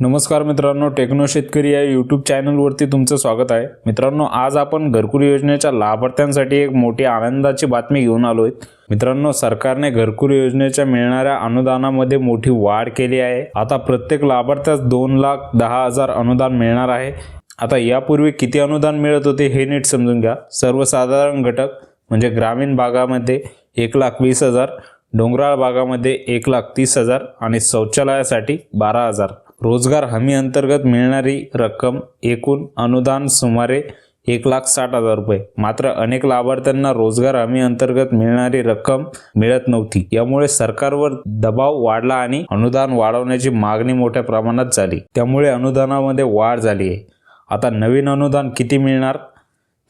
नमस्कार मित्रांनो टेक्नो शेतकरी या यूट्यूब चॅनलवरती तुमचं स्वागत आहे. मित्रांनो आज आपण घरकुल योजनेच्या लाभार्थ्यांसाठी एक मोठी आनंदाची बातमी घेऊन आलो आहेत मित्रांनो सरकारने घरकुल योजनेच्या मिळणाऱ्या अनुदानामध्ये मोठी वाढ केली आहे. आता प्रत्येक लाभार्थ्यास दोन लाख दहा हजार अनुदान मिळणार आहे. आता यापूर्वी किती अनुदान मिळत होते हे नीट समजून घ्या. सर्वसाधारण घटक म्हणजे ग्रामीण भागामध्ये एक लाख वीस हजार डोंगराळ भागामध्ये एक लाख तीस हजार आणि शौचालयासाठी बारा हजार. रोजगार हमी अंतर्गत मिळणारी रक्कम एकूण अनुदान सुमारे एक लाख साठ हजार रुपये. मात्र अनेक लाभार्थ्यांना रोजगार हमी अंतर्गत मिळणारी रक्कम मिळत नव्हती. यामुळे सरकारवर दबाव वाढला आणि अनुदान वाढवण्याची मागणी मोठ्या प्रमाणात झाली. त्यामुळे अनुदानामध्ये वाढ झाली आहे. आता नवीन अनुदान किती मिळणार?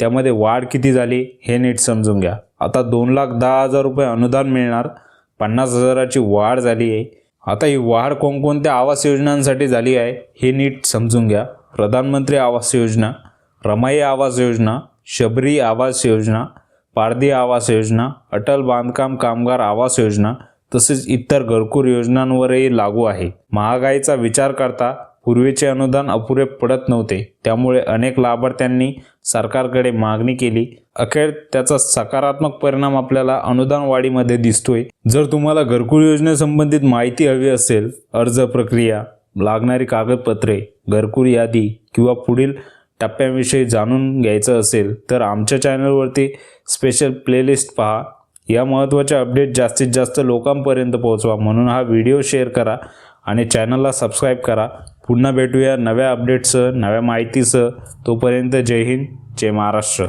त्यामध्ये वाढ किती झाली? हे नीट समजून घ्या. आता दोन लाख दहा हजार रुपये अनुदान मिळणार. पन्नास हजाराची वाढ झाली आहे. आता ही वाढ कोणकोणत्या आवास योजनांसाठी झाली आहे हे नीट समजून घ्या. प्रधानमंत्री आवास योजना रमाई आवास योजना शबरी आवास योजना पारधी आवास योजना अटल बांधकाम कामगार आवास योजना तसेच इतर घरकुल योजनांवरही लागू आहे. महागाईचा विचार करता पूर्वीचे अनुदान अपुरे पडत नव्हते. त्यामुळे अनेक लाभार्थ्यांनी सरकारकडे मागणी केली. अखेर त्याचा सकारात्मक परिणाम आपल्याला अनुदान वाढीमध्ये दिसतोय. जर तुम्हाला घरकुल योजनेसंबंधित माहिती हवी असेल अर्ज प्रक्रिया लागणारी कागदपत्रे घरकुल यादी किंवा पुढील टप्प्यांविषयी जाणून घ्यायचं असेल तर आमच्या चॅनलवरती स्पेशल प्लेलिस्ट पहा. या महत्त्वाच्या अपडेट जास्तीत जास्त लोकांपर्यंत पोहोचवा म्हणून हा व्हिडिओ शेअर करा आणि चॅनलला सबस्क्राईब करा. पुन्हा भेटूया नव्या अपडेटसह नव्या माहितीसह तोपर्यंत जय हिंद जय महाराष्ट्र.